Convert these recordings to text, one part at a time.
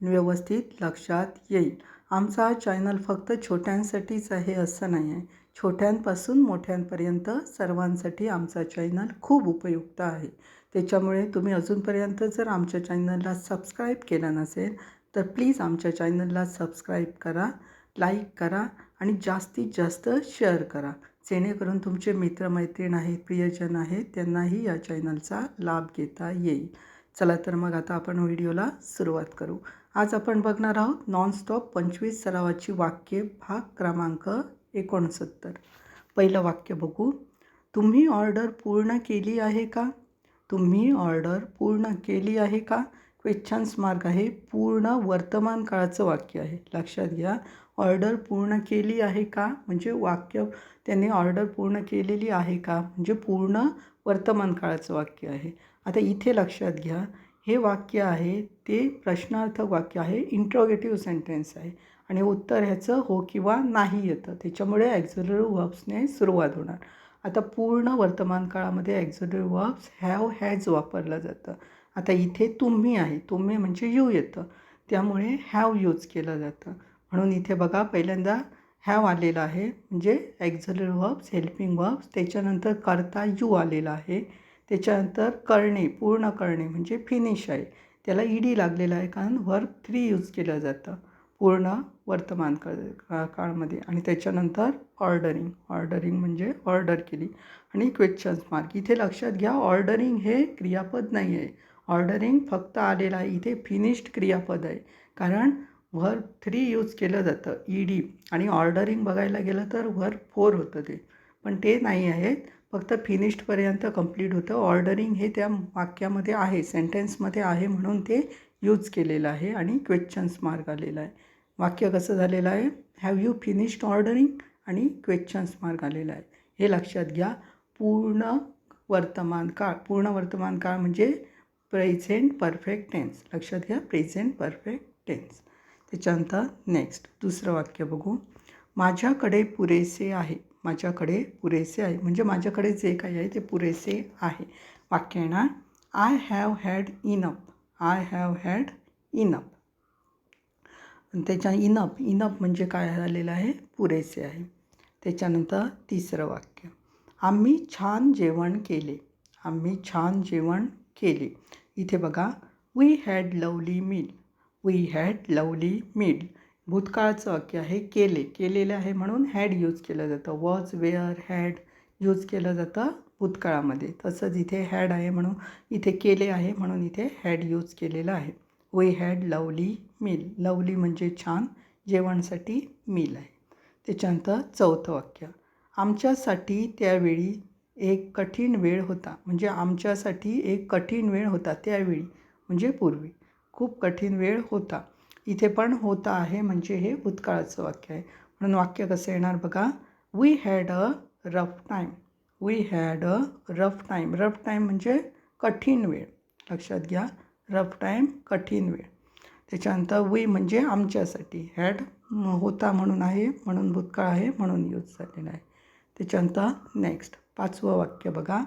व्यवस्थित लक्षात येईल. आमचा हा चॅनल फक्त छोट्यांसाठीच आहे असं नाही आहे छोट्यांपासून मोठ्यांपर्यंत सर्वांसाठी आमचा चॅनल खूप उपयुक्त आहे. त्याच्यामुळे तुम्ही अजूनपर्यंत जर आमच्या चॅनलला सबस्क्राईब केलं नसेल तर प्लीज आमच्या चॅनलला सबस्क्राईब करा लाईक करा आणि जास्तीत जास्त शेअर करा. जेणेकरून तुमचे मित्रमैत्रीण आहेत प्रियजन आहेत त्यांनाही या चॅनलचा लाभ घेता येईल. चला तर मग आता आपण व्हिडिओला सुरुवात करू. आज आपण बघणार आहोत नॉनस्टॉप पंचवीस सरावाची वाक्य भाग क्रमांक एकोणसत्तर. पहिलं वाक्य बघू. तुम्ही ऑर्डर पूर्ण केली आहे का? तुम्ही ऑर्डर पूर्ण केली आहे का? क्वेश्चन्स मार्क आहे. पूर्ण वर्तमान काळाचं वाक्य आहे. लक्षात घ्या. ऑर्डर पूर्ण केली आहे का? म्हणजे वाक्य त्याने ऑर्डर पूर्ण केलेली आहे का? म्हणजे पूर्ण वर्तमान काळाचं वाक्य आहे. आता इथे लक्षात घ्या. हे वाक्य आहे ते प्रश्नार्थक वाक्य आहे इंट्रोगेटिव्ह सेंटेन्स आहे. आणि उत्तर ह्याचं हो किंवा नाही येतं. त्याच्यामुळे ॲक्झलरी वर्ब्सने सुरुवात होणार. आता पूर्ण वर्तमान काळामध्ये ॲक्झलरी वर्ब्स हॅव हॅज वापरलं जातं. आता इथे तुम्ही आहे. तुम्ही म्हणजे यू येतं. त्यामुळे हॅव यूज केलं जातं. म्हणून इथे बघा पहिल्यांदा हॅव आलेला आहे. म्हणजे ॲक्झलरी वर्ब्स हेल्पिंग वर्ब्स त्याच्यानंतर करता यू आलेला आहे. त्याच्यानंतर करणे पूर्ण करणे म्हणजे फिनिश आहे. त्याला ई डी लागलेला आहे कारण वर्क थ्री यूज केलं जातं. पूर्ण वर्तमान काळ का काळमध्ये. आणि त्याच्यानंतर ऑर्डरिंग ऑर्डरिंग म्हणजे ऑर्डर केली. आणि क्वेश्चन्स मार्क इथे लक्षात घ्या ऑर्डरिंग हे क्रियापद नाही आहे. ऑर्डरिंग फक्त आलेलं आहे. इथे फिनिश्ड क्रियापद आहे. कारण वर्ब थ्री यूज केलं जातं. ई डी आणि ऑर्डरिंग बघायला गेलं तर वर्ब फोर होतं ते. पण ते नाही आहेत. फक्त फिनिश्डपर्यंत कंप्लीट होतं. ऑर्डरिंग हे त्या वाक्यामध्ये आहे सेंटेन्समध्ये आहे म्हणून ते यूज केलेलं आहे आणि क्वेश्चन्स मार्क आलेला आहे. वाक्य कसं झालेलं आहे? हॅव यू फिनिश्ड ऑर्डरिंग आणि क्वेश्चन्स मार्क आलेला आहे. हे लक्षात घ्या. पूर्ण वर्तमान काळ पूर्ण वर्तमान काळ म्हणजे प्रेझेंट परफेक्ट टेन्स लक्षात घ्या प्रेझेंट परफेक्ट टेन्स त्याच्यानंतर नेक्स्ट दुसरं वाक्य बघू. माझ्याकडे पुरेसे आहे. माझ्याकडे पुरेसे आहे. म्हणजे माझ्याकडे जे काही आहे ते पुरेसे आहे. वाक्य येणार? I have had enough I have had enough त्याच्या इनप इनप म्हणजे काय झालेलं आहे? पुरेसे आहे. त्याच्यानंतर तिसरं वाक्य. आम्ही छान जेवण केले. आम्ही छान जेवण केले. इथे बघा we had lovely meal we had lovely meal भूतकाळाचं वाक्य आहे केले. केलेले आहे म्हणून हॅड यूज केलं जातं. वॉज वेअर हॅड यूज केलं जातं भूतकाळामध्ये. तसंच इथे हॅड आहे म्हणून इथे केले आहे म्हणून इथे हॅड यूज केलेलं आहे. We had lovely meal lovely म्हणजे छान जेवणसाठी मील आहे. त्याच्यानंतर चौथं वाक्य. आमच्यासाठी त्यावेळी एक कठीण वेळ होता. म्हणजे आमच्यासाठी एक कठीण वेळ होता त्यावेळी म्हणजे पूर्वी. खूप कठीण वेळ होता. इथे पण होतं आहे म्हणजे हे भूतकाळाचं वाक्य आहे. म्हणून वाक्य कसं येणार बघा? We had a rough time we had a rough time rough time म्हणजे कठीण वेळ. लक्षात घ्या. रफ टाईम कठीण वेळ. त्याच्यानंतर वी म्हणजे आमच्यासाठी. हॅड होता म्हणून आहे म्हणून भूतकाळ आहे म्हणून यूज झालेला आहे. त्याच्यानंतर नेक्स्ट पाचवं वाक्य बघा.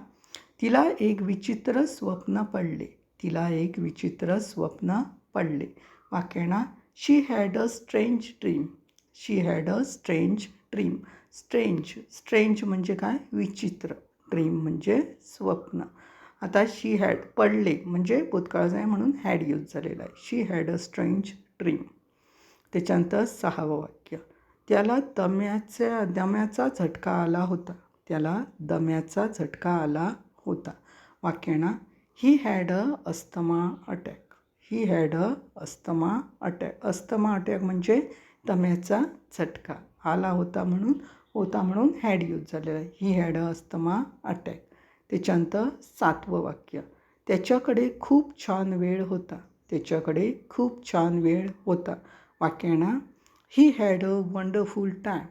तिला एक विचित्र स्वप्न पडले. तिला एक विचित्र स्वप्न पडले. वाक्याणा she had a strange dream she had a strange dream strange strange म्हणजे काय? विचित्र. ड्रीम म्हणजे स्वप्न. आता शी हॅड पडले म्हणजे भूतकाळाचं आहे म्हणून हॅड यूज झालेला आहे. She had a strange dream त्याच्यानंतर सहावं वाक्य. त्याला दम्याच्या दम्याचा झटका आला होता. त्याला दम्याचा झटका आला होता. वाक्याणा he had a asthma attack he had a asthma attack asthma attack म्हणजे दम्याचा झटका आला होता म्हणून होता म्हणून हॅड यूज झालेला आहे. He had a asthma attack त्याच्यानंतर सातवं वाक्य. त्याच्याकडे खूप छान वेळ होता. त्याच्याकडे खूप छान वेळ होता. वाक्य he had a wonderful time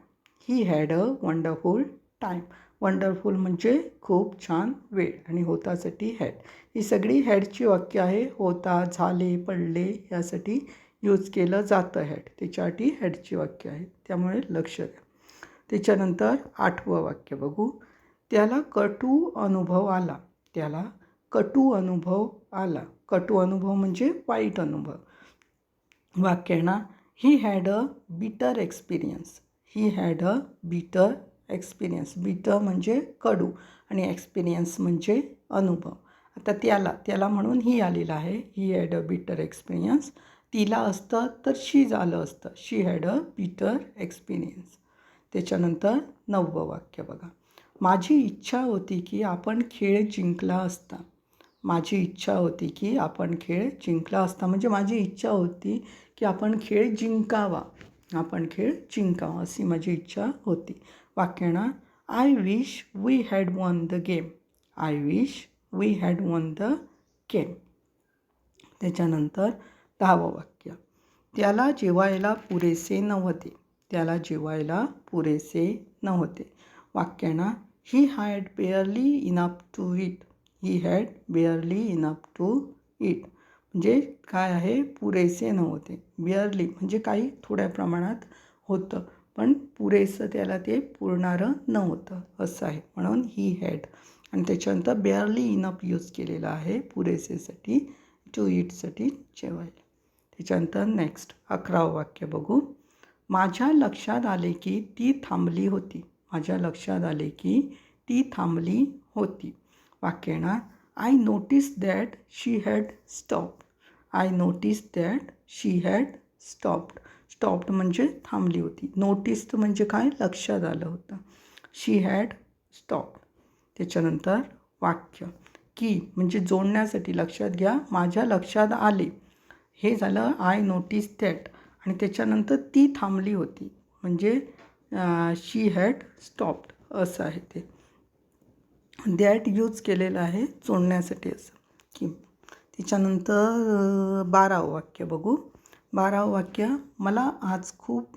he had a wonderful time wonderful म्हणजे खूप छान वेळ आणि होतासाठी हॅड ही सगळी हॅडची वाक्य आहे होता झाले पडले यासाठी यूज केलं जातं हॅड त्याच्यासाठी हॅडची वाक्य आहेत त्यामुळे लक्ष द्या. त्याच्यानंतर आठवं वाक्य बघू. त्याला कटू अनुभव आला. त्याला कटू अनुभव आला. कटू अनुभव म्हणजे वाईट अनुभव. वाक्य ना? He had a bitter experience he had a bitter experience bitter म्हणजे कडू आणि एक्सपिरियन्स म्हणजे अनुभव. आता त्याला त्याला म्हणून ही आलेलं आहे. He had a bitter experience तिला असतं तर शी झालं असतं. She had a bitter experience त्याच्यानंतर नववं वाक्य बघा. माझी इच्छा होती की आपण खेळ जिंकला असता. माझी इच्छा होती की आपण खेळ जिंकला असता. म्हणजे माझी इच्छा होती की आपण खेळ जिंकावा. आपण खेळ जिंकावा अशी माझी इच्छा होती. वाक्य I wish we had won the game I wish we had won the game त्याच्यानंतर दहावं वाक्य. त्याला जेवायला पुरेसे नव्हते. त्याला जेवायला पुरेसे नव्हते. वाक्य he had barely enough to eat he had barely enough to eat म्हणजे काय आहे? पुरेसे नव्हते. बिअरली म्हणजे काही थोड्या प्रमाणात होतं. पण पुरेसं त्याला ते पुरणारं नव्हतं असं आहे. म्हणून ही हॅड आणि त्याच्यानंतर बेअरली इनफ यूज केलेला आहे पुरेसेसाठी टू इटसाठी जेवायला. त्याच्यानंतर नेक्स्ट अकरावं वाक्य बघू. माझ्या लक्षात आले की ती थांबली होती. माझ्या लक्षात आले की ती थांबली होती. वाक्य येणार. I notice that she had stop I notice that she had stopped stopped म्हणजे थांबली होती. नोटीस म्हणजे काय? लक्षात आलं होतं. शी हॅड स्टॉप त्याच्यानंतर वाक्य. की म्हणजे जोडण्यासाठी लक्षात घ्या. माझ्या लक्षात आले. हे झालं आय नोटीस दॅट आणि त्याच्यानंतर ती थांबली होती. म्हणजे शी हॅड स्टॉप्ड असं आहे ते. दॅट यूज केलेलं आहे जोडण्यासाठी असं. की त्याच्यानंतर बारावं वाक्य बघू. बारावं वाक्य मला आज खूप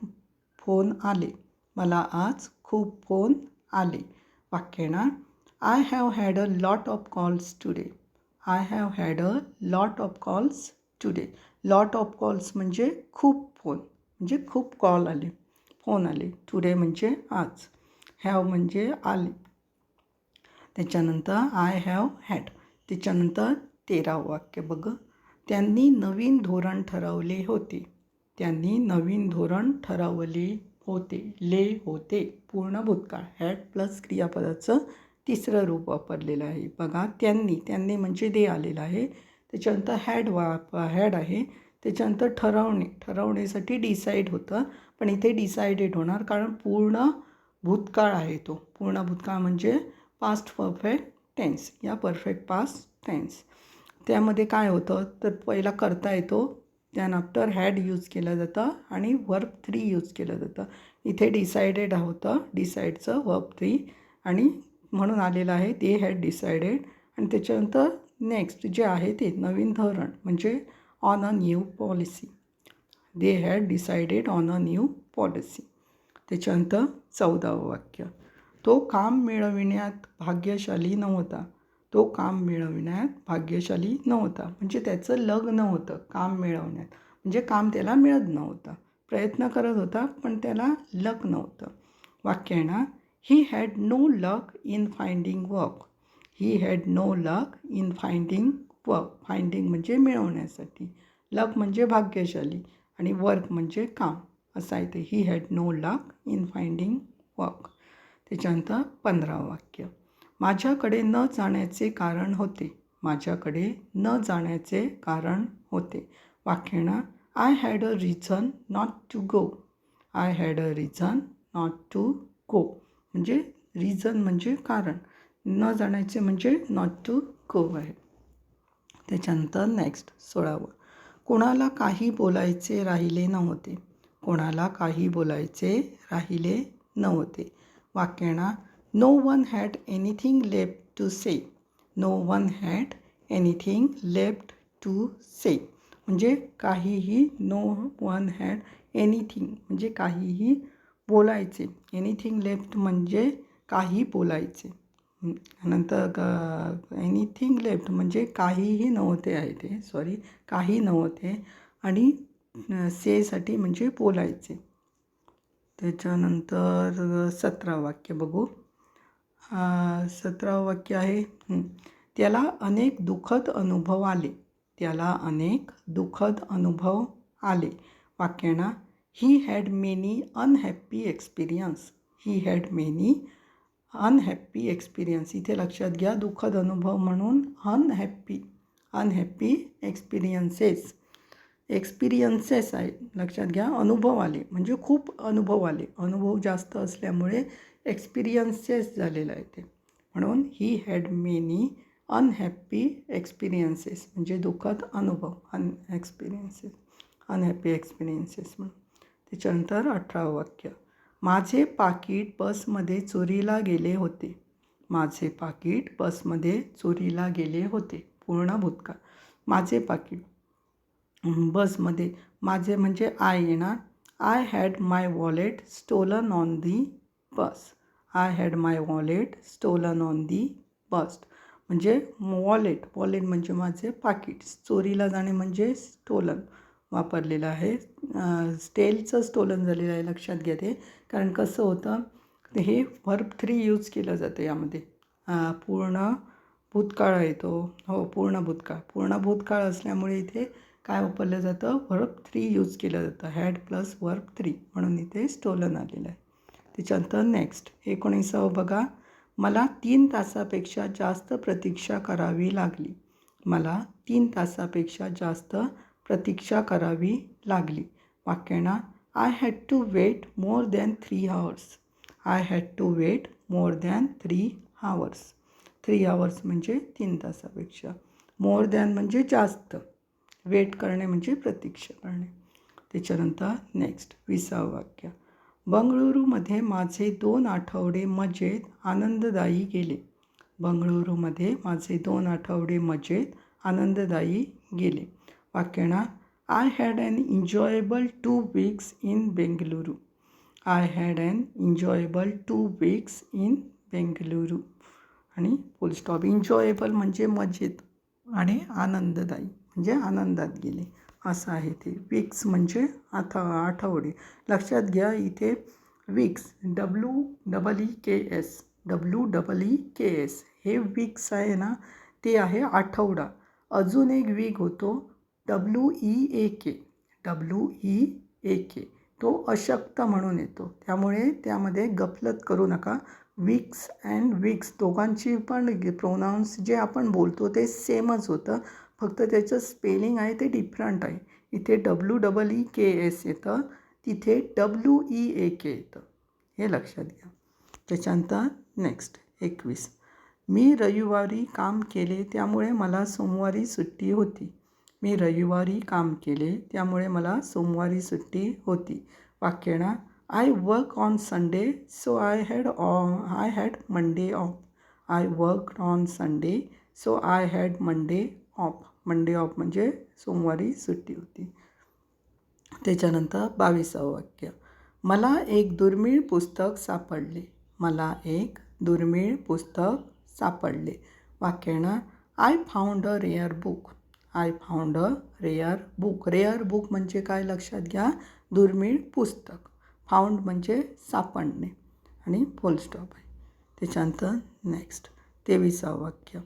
फोन आले. मला आज खूप फोन आले. वाक्य येणार I have had a lot of calls today I have had a lot of calls today lot of calls म्हणजे खूप फोन म्हणजे खूप कॉल आले. फोन आले. टुडे म्हणजे आज. हॅव म्हणजे आले. त्याच्यानंतर आय हॅव हॅड त्याच्यानंतर तेरावं वाक्य बघ. त्यांनी नवीन धोरण ठरवले होते. त्यांनी नवीन धोरण ठरवले होते. ले होते. पूर्ण भूतकाळ. हॅड प्लस क्रियापदाचं तिसरं रूप वापरलेलं आहे. बघा त्यांनी त्यांनी म्हणजे दे आलेलं आहे. त्याच्यानंतर हॅड वाप हॅड आहे. त्याच्यानंतर ठरवणे ठरवण्यासाठी डिसाईड होतं. पण इथे डिसायडेड होणार कारण पूर्ण भूतकाळ आहे तो. पूर्ण भूतकाळ म्हणजे पास्ट परफेक्ट टेन्स. या परफेक्ट पास्ट टेन्स. त्यामध्ये काय होतं? तर पहिला करता येतो. त्यानंतर हॅड यूज केलं जातं आणि वर्ब थ्री यूज केलं जातं. इथे डिसायडेड होतं डिसाईडचं वर्ब थ्री आणि म्हणून आलेलं आहे. ते हॅड डिसायडेड आणि त्याच्यानंतर नेक्स्ट जे आहे ते नवीन धोरण म्हणजे on a new policy they had decided on a new policy त्याच्यानंतर चौदावं वाक्य. तो काम मिळविण्यात भाग्यशाली नव्हता. तो काम मिळविण्यात भाग्यशाली नव्हता. म्हणजे त्याचं लग्न होतं काम मिळवण्यात. म्हणजे काम त्याला मिळत नव्हतं. प्रयत्न करत होता पण त्याला लक नव्हतं. वाक्य आहे ना he had no luck in finding work he had no luck in finding work finding म्हणजे मिळवण्यासाठी. लक म्हणजे भाग्यशाली आणि वर्क म्हणजे काम. असं आहे ते he had no luck in finding work त्याच्यानंतर पंधरावं वाक्य. माझ्याकडे न जाण्याचे कारण होते. माझ्याकडे न जाण्याचे कारण होते. वाक्यणा I had a reason not to go I had a reason not to go म्हणजे रिझन म्हणजे कारण. न जाण्याचे म्हणजे नॉट टू गो आहे. त्याच्यानंतर नेक्स्ट सोळावं. कोणाला काही बोलायचे राहिले नव्हते. कोणाला काही बोलायचे राहिले नव्हते. वाक्यणा no one had anything left to say no one had anything left to say म्हणजे काहीही नो वन हॅड एनिथिंग म्हणजे काहीही बोलायचे. एनिथिंग लेफ्ट म्हणजे काही बोलायचे. नंतर नंतर एनिथिंग लेफ्ट म्हणजे काहीही नव्हते आहे ते. सॉरी काही नव्हते. आणि सेसाठी म्हणजे बोलायचे. त्याच्यानंतर सतरा वाक्य बघू. सतरावं वाक्य आहे. त्याला अनेक दुःखद अनुभव आले. त्याला अनेक दुःखद अनुभव आले. वाक्याना he had many unhappy experience he had many unhappy experience इथे लक्षात घ्या दुःखद अनुभव म्हणून अनहॅप्पी अनहॅप्पी एक्सपिरियन्सेस एक्सपिरियन्सेस आहे. लक्षात घ्या अनुभव आले. म्हणजे खूप अनुभव आले. अनुभव जास्त असल्यामुळे एक्सपिरियन्सेस झालेलं आहे ते. म्हणून he had many unhappy experiences म्हणजे दुःखद अनुभव अन एक्सपिरियन्सेस अनहॅप्पी एक्सपिरियन्सेस म्हणून. त्याच्यानंतर अठरावं वाक्य. माझे पाकीट बसमध्ये चोरीला गेले होते. माझे पाकीट बसमध्ये चोरीला गेले होते. पूर्ण भूतकाळ. माझे पाकीट. बसमध्ये माझे म्हणजे आय येणार. I had my wallet stolen on the bus. I had my wallet stolen on the bus म्हणजे वॉलेट वॉलेट म्हणजे माझे पाकिट चोरीला जाणे म्हणजे स्टोलन वापरलेलं आहे. स्टेलचं स्टोलन झालेलं आहे लक्षात घ्या ते. कारण कसं होतं हे वर्ब थ्री यूज केलं जातं यामध्ये. पूर्ण भूतकाळ येतो हो पूर्ण भूतकाळ. पूर्ण भूतकाळ असल्यामुळे इथे काय वापरलं जातं? वर्ब थ्री यूज केलं जातं. हॅड प्लस वर्ब थ्री म्हणून इथे स्टोलन आलेलं आहे. त्याच्यानंतर नेक्स्ट एकोणीसावं बघा. मला तीन तासापेक्षा जास्त प्रतीक्षा करावी लागली. मला तीन तासापेक्षा जास्त प्रतीक्षा करावी लागली. वाक्याना I had to wait more than three hours I had to wait more than three hours three hours म्हणजे तीन तासापेक्षा. मोर दॅन म्हणजे जास्त. वेट करणे म्हणजे प्रतीक्षा करणे. त्याच्यानंतर नेक्स्ट विसावं वाक्य. बंगळुरूमध्ये माझे दोन आठवडे मजेत आनंददायी गेले. बंगळुरूमध्ये माझे दोन आठवडे मजेत आनंददायी गेले. वाक्यणा I had an enjoyable two weeks in Bengaluru I had an enjoyable two weeks in Bengaluru आणि फुल स्टॉप म्हणजे मजेत आणि आनंददायी म्हणजे आनंदात गेले. असं आहे ते. विक्स म्हणजे आता आठवडे. लक्षात घ्या इथे weeks W double E K S W double E K S हे विक्स आहे ना ते आहे आठवडा. अजून एक वीक होतो W E A K W E A K तो अशक्त म्हणून येतो. त्यामुळे त्यामध्ये गफलत करू नका. विक्स अँड विक्स दोघांची पण प्रोनाऊन्स जे आपण बोलतो ते सेमच होतं. फक्त त्याचं स्पेलिंग आहे ते डिफरंट आहे. इथे W double E K S येतं तिथे डब्ल्यू ई ए के येतं. हे लक्षात घ्या. त्याच्यानंतर नेक्स्ट एकवीस. मी रविवारी काम केले त्यामुळे मला सोमवारी सुट्टी होती. मी रविवारी काम केले त्यामुळे मला सोमवारी सुट्टी होती. वाक्यणा I work on Sunday so I had uh I had Monday off I work on Sunday so I had Monday off Monday off म्हणजे सोमवारी सुट्टी होती. त्याच्यानंतर बावीसावं वाक्य. मला एक दुर्मिळ पुस्तक सापडले. मला एक दुर्मिळ पुस्तक सापडले. वाक्यानं I found a rare book I found a rare book rare book म्हणजे काय? लक्षात घ्या. दुर्मिळ पुस्तक. फाउंड म्हणजे सापडणे. आणि फुलस्टॉप आहे. त्याच्यानंतर नेक्स्ट तेविसावं वाक्य.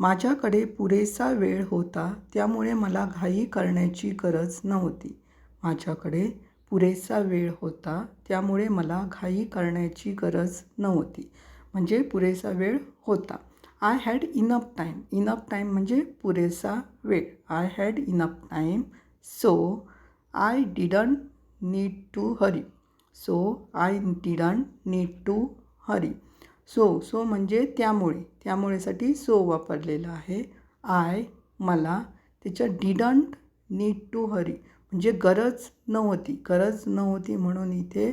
माझ्याकडे पुरेसा वेळ होता त्यामुळे मला घाई करण्याची गरज नव्हती. माझ्याकडे पुरेसा वेळ होता त्यामुळे मला घाई करण्याची गरज नव्हती. म्हणजे पुरेसा वेळ होता. I had enough time enough time म्हणजे पुरेसा वेळ. I had enough time so I didn't need to hurry so I didn't need to hurry so so म्हणजे त्यामुळे त्यामुळेसाठी सो वापरलेलं आहे. आय मला. त्याच्या डिडंट नीड टू हरी म्हणजे गरज नव्हती गरज नव्हती म्हणून इथे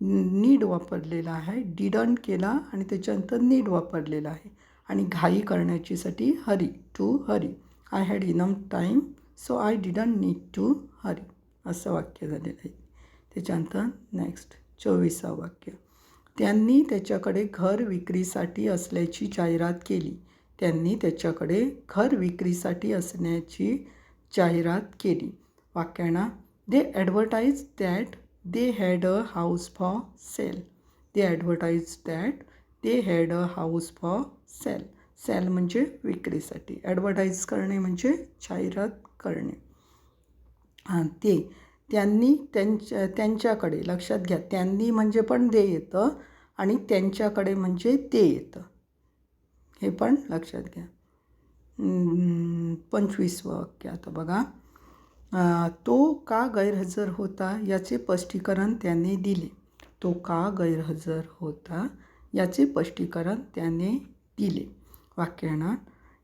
नीड वापरलेला आहे. डिडंट केला आणि त्याच्यानंतर नीड वापरलेला आहे. आणि घाई करण्याचीसाठी hurry to hurry I had enough time so I didn't need to hurry असं वाक्य झालेलं आहे. त्याच्यानंतर नेक्स्ट चोवीसा वाक्य. त्यांनी त्याच्याकडे घर विक्रीसाठी असल्याची जाहिरात केली. त्यांनी त्याच्याकडे घर विक्रीसाठी असण्याची जाहिरात केली. वाक्याना they advertise that they had a house for sale they advertise that they had a house for sale sale म्हणजे विक्रीसाठी. ॲडव्हर्टाईज करणे म्हणजे जाहिरात करणे. हां ते. त्यांनी त्यांच्या त्यांच्याकडे लक्षात घ्या. त्यांनी म्हणजे पण दे येतं. आणि त्यांच्याकडे म्हणजे ते येतं. हे पण लक्षात घ्या. पंचवीस पंचवीसवं वाक्य आता बघा. तो का गैरहजर होता याचे स्पष्टीकरण त्याने दिले. तो का गैरहजर होता याचे स्पष्टीकरण त्याने दिले. वाक्यानं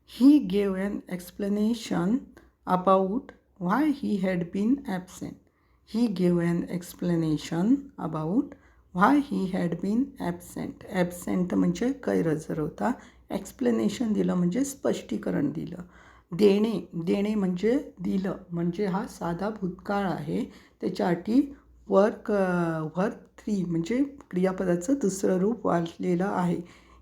he gave an explanation about why he had been absent he gave an explanation about why he had been absent absent म्हणजे गैरहजर होता. एक्सप्लेनेशन दिलं म्हणजे स्पष्टीकरण दिलं. देणे देणे म्हणजे दिलं. म्हणजे हा साधा भूतकाळ आहे. त्याच्यासाठी वर्क वर्क थ्री म्हणजे क्रियापदाचं दुसरं रूप वाचलेलं आहे.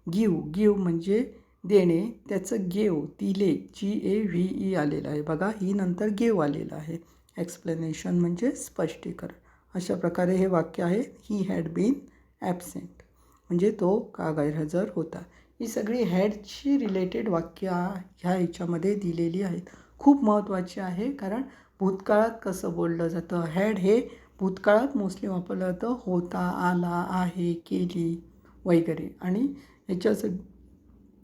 गिव गिव म्हणजे देणे. त्याचं गेव दिले जी ए व्ही ई आलेलं आहे. बघा ही नंतर गेव आलेलं आहे. एक्सप्लेनेशन म्हणजे स्पष्टीकरण. अशा प्रकारे हे वाक्य आहे. ही हॅड बीन ॲबसेंट म्हणजे तो का गैरहजर होता. ही सगळी हॅडची रिलेटेड वाक्य ह्या ह्याच्यामध्ये दिलेली आहेत. खूप महत्त्वाची आहे कारण भूतकाळात कसं बोललं जातं? हॅड हे भूतकाळात मोस्टली वापरलं जातं. होता आला आहे केली वगैरे. आणि ह्याच्यासाठी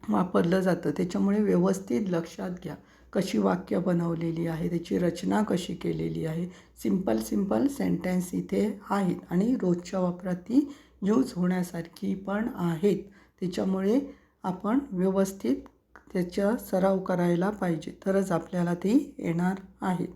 वापरलं जातं. त्याच्यामुळे व्यवस्थित लक्षात घ्या. कशी वाक्य बनवलेली आहे त्याची रचना कशी केलेली आहे. सिंपल सिंपल सेंटेन्स इथे आहेत आणि रोजच्या वापरात ती यूज होण्यासारखी पण आहेत. त्याच्यामुळे आपण व्यवस्थित त्याचा सराव करायला पाहिजे. तरच आपल्याला ती येणार आहेत.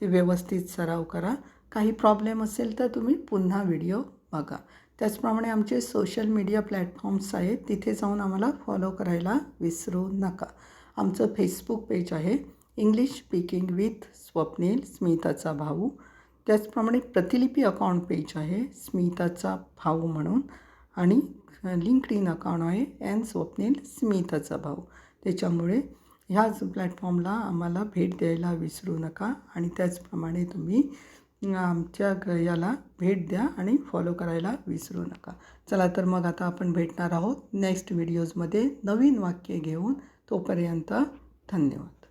ते व्यवस्थित सराव करा. काही प्रॉब्लेम असेल तर तुम्ही पुन्हा व्हिडिओ बघा. त्याचप्रमाणे आमचे सोशल मीडिया प्लॅटफॉर्म्स आहेत तिथे जाऊन आम्हाला फॉलो करायला विसरू नका. आमचं फेसबुक पेज आहे. इंग्लिश स्पीकिंग विथ स्वप्नील स्मिताचा भाऊ त्याचप्रमाणे प्रतिलिपी अकाउंट पेज आहे स्मिताचा भाऊ म्हणून. आणि लिंक्ड इन अकाउंट आहे एन स्वप्नील स्मिताचा भाऊ त्याच्यामुळे ह्याच प्लॅटफॉर्मला आम्हाला भेट द्यायला विसरू नका. आणि त्याचप्रमाणे तुम्ही आमच्या याला भेट द्या आणि फॉलो करायला विसरू नका. चला तर मग आता आपण भेटणार आहोत नेक्स्ट व्हिडिओजमध्ये नवीन वाक्य घेऊन. तोपर्यंत धन्यवाद.